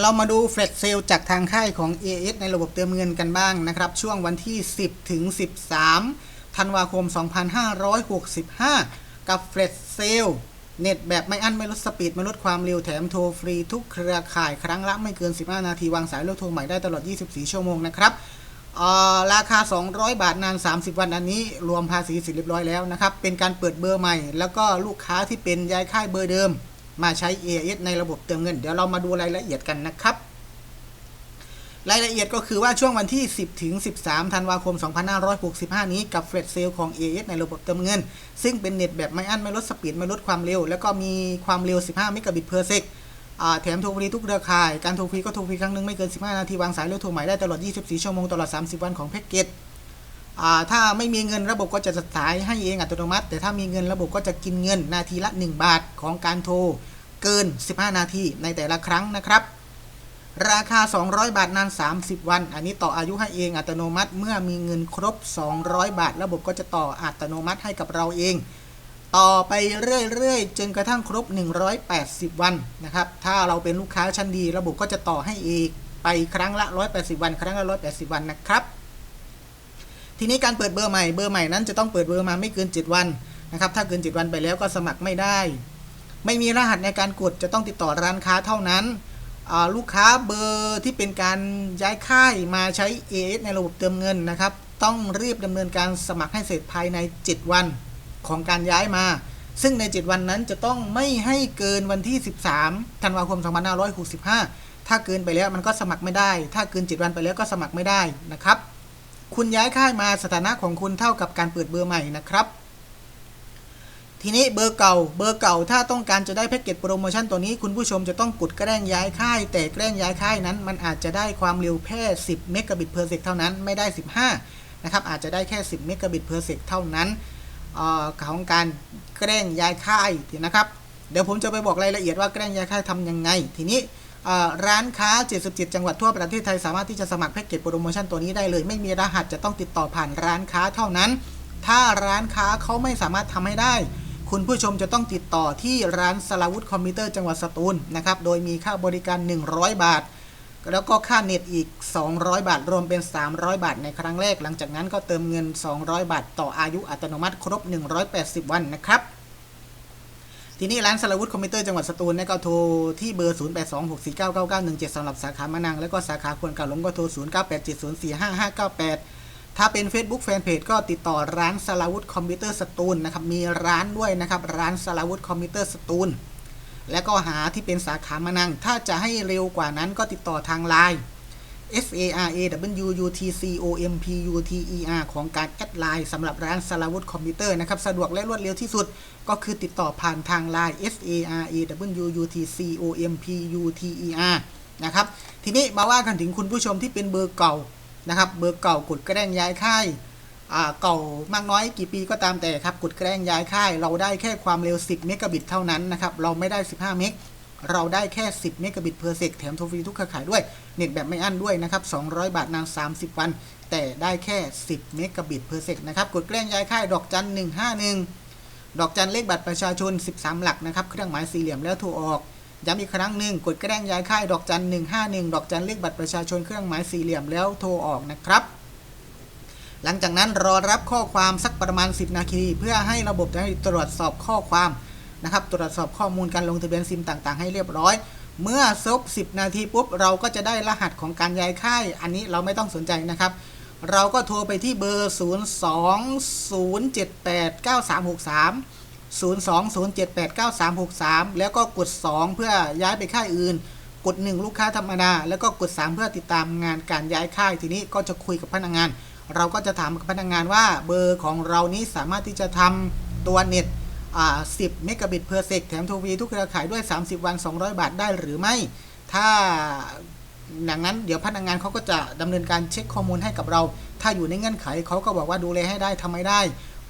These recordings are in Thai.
เรามาดูแฟลชเซลจากทางค่ายของ AS ในระบบเติมเงินกันบ้างนะครับ ช่วงวันที่ 10 ถึง 13 ธันวาคม 2565 กับแฟลชเซลเน็ตแบบไม่อั้น ไม่ลดสปีด ไม่ลดความเร็วแถมโทรฟรีทุกเครือข่ายครั้งละไม่เกิน 15 นาที วางสายแล้วโทรใหม่ได้ตลอด 24 ชั่วโมงนะครับราคา 200 บาทนาน 30 วันอันนี้ รวมภาษีเสร็จเรียบร้อยแล้วนะครับ เป็นการเปิดเบอร์ใหม่ แล้วก็ลูกค้าที่เป็นย้ายค่ายเบอร์เดิม มาใช้ AIS ในระบบเติมเงิน เดี๋ยวเรามาดูรายละเอียดกันนะครับ รายละเอียดก็คือว่าช่วงวันที่ 10 ถึง 13 ธันวาคม 2565 นี้กับเฟรดเซลของ AIS ในระบบเติมเงิน ซึ่งเป็นเน็ตแบบไม่อั้นไม่ลดสปีดไม่ลดความเร็ว แล้วก็มีความเร็ว 15 เมกะบิตเพอร์เซกแถมโทรฟรีทุกเครือข่าย การโทรฟรีก็โทรฟรีครั้งหนึ่งไม่เกิน 15 นาทีวางสายแล้วโทรใหม่ได้ตลอด 24 ชั่วโมงตลอด 30 วันของแพ็กเกจ ถ้าไม่มีเงินระบบก็จะสายให้เองอัตโนมัติ แต่ถ้ามีเงินระบบก็จะกินเงินนาทีละ 1 บาทของการโทรเกิน 15 นาทีในแต่ละครั้งนะครับ ราคา 200 บาทนาน 30 วัน อันนี้ต่ออายุให้เองอัตโนมัติ เมื่อมีเงินครบ 200 บาท ระบบก็จะต่ออัตโนมัติให้กับเราเอง ต่อไปเรื่อยๆจนกระทั่งครบ 180 วันนะครับ ถ้าเราเป็นลูกค้าชั้นดี ระบบก็จะต่อให้อีกไปครั้งละ 180 วัน ครั้งละ 180 วันนะครับ ทีนี้การเปิดเบอร์ใหม่เบอร์ใหม่นั้นจะต้องเปิดเบอร์มาไม่เกิน 7 วันนะครับ ถ้าเกิน 7 วันไปแล้วก็สมัครไม่ได้ ไม่มีรหัสในการกดจะต้องติดต่อร้านค้าเท่านั้นลูกค้าเบอร์ที่เป็นการย้ายค่ายมาใช้ AS ในระบบเติมเงินนะครับ ต้องรีบดำเนินการสมัครให้เสร็จภายใน 7 วันของการย้ายมา ซึ่งใน 7 วันนั้นจะต้องไม่ให้เกินวันที่ 13 ธันวาคม 2565 ถ้าเกินไปแล้วมันก็สมัครไม่ได้ ถ้าเกิน 7 วันไปแล้วก็สมัครไม่ได้นะครับ คุณย้ายค่ายมาสถานะของคุณเท่ากับการเปิดเบอร์ใหม่นะครับ ทีนี้เบอร์เก่า เบอร์เก่าถ้าต้องการจะได้แพ็กเกจโปรโมชั่นตัวนี้ คุณผู้ชมจะต้องกดแกล้งย้ายค่าย แต่แกล้งย้ายค่ายนั้น มันอาจจะได้ความเร็วแค่ 10 เมกะบิตเพอร์เซกเท่านั้น ไม่ได้ 15 นะครับ อาจจะได้แค่ 10 เมกะบิตเพอร์เซกเท่านั้นของการแกล้งย้ายค่ายนะครับ เดี๋ยวผมจะไปบอกรายละเอียดว่าแกล้งย้ายค่ายทำยังไง ทีนี้ ร้านค้า 77 จังหวัดทั่วประเทศไทยสามารถที่จะสมัครแพ็กเกจโปรโมชั่นตัวนี้ได้เลย ไม่มีรหัสจะต้องติดต่อผ่านร้านค้าเท่านั้น ถ้าร้านค้าเขาไม่สามารถทำให้ได้ คุณผู้ชมจะต้องติดต่อที่ร้านสลาวุธคอมพิวเตอร์จังหวัดสตูลนะครับ โดยมีค่าบริการ 100 บาท แล้วก็ค่าเน็ตอีก 200 บาท รวมเป็น 300 บาท ในครั้งแรก หลังจากนั้นก็เติมเงิน 200 บาท ต่ออายุอัตโนมัติครบ 180 วันนะครับ ทีนี้ร้านสลาวุธคอมพิวเตอร์จังหวัดสตูลเนี่ยก็โทรที่เบอร์ 0826499917สำหรับสาขามะนัง แล้วก็สาขาควรกาหลงก็โทร 0987045598 ถ้าเป็น Facebook Fanpage ก็ติดต่อร้านสลาวุธคอมพิวเตอร์สตูลนะครับมีร้านด้วยนะครับร้านสลาวุธคอมพิวเตอร์สตูลแล้วก็หาที่เป็นสาขามะนัง ถ้าจะให้เร็วกว่านั้นก็ติดต่อทางไลน์ S A R A W U T C O M P U T E R ของการแอดไลน์สำหรับร้านสลาวุธคอมพิวเตอร์นะครับสะดวกและรวดเร็วที่สุด ก็คือติดต่อผ่านทางไลน์ S A R A W U T C O M P U T E R นะครับทีนี้มาว่ากันถึงคุณผู้ชมที่เป็นเบอร์เก่านะครับเบอร์เก่ากดกระแดงย้ายค่ายเก่ามากน้อยกี่ปีก็ตามแต่ครับกดแกล้งย้ายค่าย เราได้แค่ความเร็ว 10 เมกะบิตเท่านั้นนะครับ เราไม่ได้ 15 เมก เราได้แค่ 10 เมกะบิตเพอร์เซกแถมโทรฟรีทุกเครือข่ายด้วย เน็ตแบบไม่อั้นด้วยนะครับ 200 บาทนาน 30 วัน แต่ได้แค่ 10 เมกะบิตเพอร์เซกนะครับ กดแกล้งย้ายค่ายดอกจัน 151 ดอกจันเลขบัตรประชาชน 13 หลักนะครับ เครื่องหมายสี่เหลี่ยมแล้วโทรออก ย้ำอีกครั้งหนึ่งกดแกล้งย้ายค่ายดอกจัน 151 ดอกจันเลขบัตรประชาชนเครื่องหมายสี่เหลี่ยมแล้วโทรออกนะครับหลังจากนั้นรอรับข้อความสักประมาณ 10 นาที เพื่อให้ระบบได้ตรวจสอบข้อความ นะครับ ตรวจสอบข้อมูลการลงทะเบียนซิมต่างๆ ให้เรียบร้อย เมื่อครบ10 นาทีปุ๊บ เราก็จะได้รหัสของการย้ายค่าย อันนี้เราไม่ต้องสนใจนะครับ เราก็โทรไปที่เบอร์ 020789363 020789363 แล้วก็กด 2 เพื่อย้ายไปค่ายอื่น กด 1 ลูกค้าธรรมดา แล้วก็กด 3 เพื่อติดตามงานการย้ายค่าย ทีนี้ก็จะคุยกับพนักงาน เราก็จะถามกับพนักงานว่าเบอร์ของเรานี้สามารถที่จะทำตัวเน็ต 10 เมกะบิตเพอร์เซกแถมทรฟรีทุกเครือข่ายด้วย 30 วัน 200 บาทได้หรือไม่ ถ้าอย่างนั้นเดี๋ยวพนักงานเขาก็จะดำเนินการเช็คข้อมูลให้กับเรา ถ้าอยู่ในเงื่อนไขเขาก็บอกว่าดูแลให้ได้ทำไม่ได้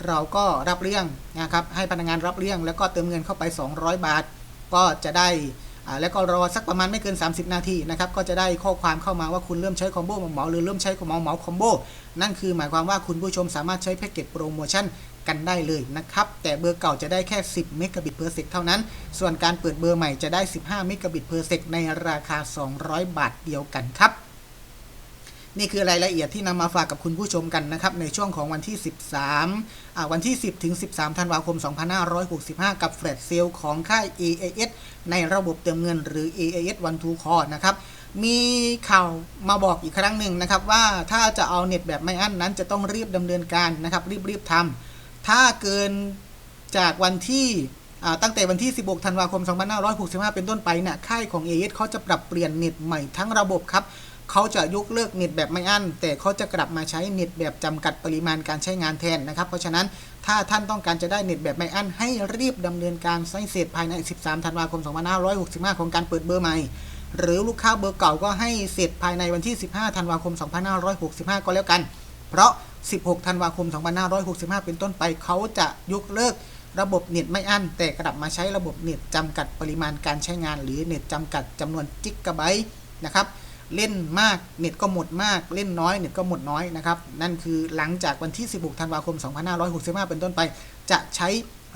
เราก็รับเรื่องนะครับให้พนักงานรับเรื่อง แล้วก็เติมเงินเข้าไป 200 บาท ก็จะได้แล้วก็รอสักประมาณไม่เกิน 30 นาทีนะครับก็จะได้ข้อความเข้ามาว่าคุณเริ่มใช้คอมโบหมาหรือเริ่มใช้เหมาเหมาคอมโบนั่นคือหมายความว่าคุณผู้ชมสามารถใช้แพ็กเกจโปรโมชั่น กันได้เลยนะครับ แต่เบอร์เก่าจะได้แค่ 10เมกะบิตเพอร์เซกเท่านั้น ส่วนการเปิดเบอร์ใหม่จะได้ 15เมกะบิตเพอร์เซกในราคา 200 บาทเดียวกันครับนี่คือรายละเอียดที่นำมาฝากกับคุณผู้ชมกันนะครับ ในช่วงของวันที่ 13อ่าวันที่ 10 ถึง 13 ธันวาคม 2565 กับแฟลชเซลของค่าย AAS ในระบบเติมเงินหรือ AAS One Two Call นะครับ มีข่าวมาบอกอีกครั้งหนึ่งนะครับ ว่าถ้าจะเอาเน็ตแบบไม่อั้นนั้นจะต้องรีบดำเนินการนะครับ รีบๆทำ ถ้าเกินจากวันที่ตั้งแต่วันที่ 16 ธันวาคม 2565 เป็นต้นไปเนี่ยค่ายของ AAS เขาจะปรับเปลี่ยนเน็ตใหม่ทั้งระบบครับ เขาจะยกเลิกเน็ตแบบไม่อั้น แต่เขาจะกลับมาใช้เน็ตแบบจำกัดปริมาณการใช้งานแทนนะครับ เพราะฉะนั้นถ้าท่านต้องการจะได้เน็ตแบบไม่อั้น ให้รีบดำเนินการใช้เสร็จภายใน 13 ธันวาคม 2565 ของการเปิดเบอร์ใหม่ หรือลูกค้าเบอร์เก่าก็ให้เสร็จภายในวันที่ 15 ธันวาคม 2565 ก็แล้วกัน เพราะ 16 ธันวาคม 2565 เป็นต้นไป เขาจะยกเลิกระบบเน็ตไม่อั้น แต่กลับมาใช้ระบบเน็ตจำกัดปริมาณการใช้งาน หรือเน็ตจำกัดจำนวนจิกะไบต์นะครับ เล่นมากเน็ตก็หมดมาก เล่นน้อยเน็ตก็หมดน้อยนะครับ นั่นคือหลังจากวันที่ 16 ธันวาคม 2565 เป็นต้นไป จะใช้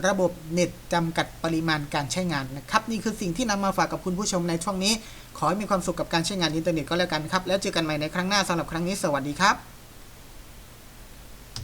ระบบเน็ตจำกัดปริมาณการใช้งานนะครับ นี่คือสิ่งที่นำมาฝากกับคุณผู้ชมในช่วงนี้ ขอให้มีความสุขกับการใช้งานอินเทอร์เน็ตก็แล้วกันครับ แล้วเจอกันใหม่ในครั้งหน้าสำหรับครั้งนี้สวัสดีครับ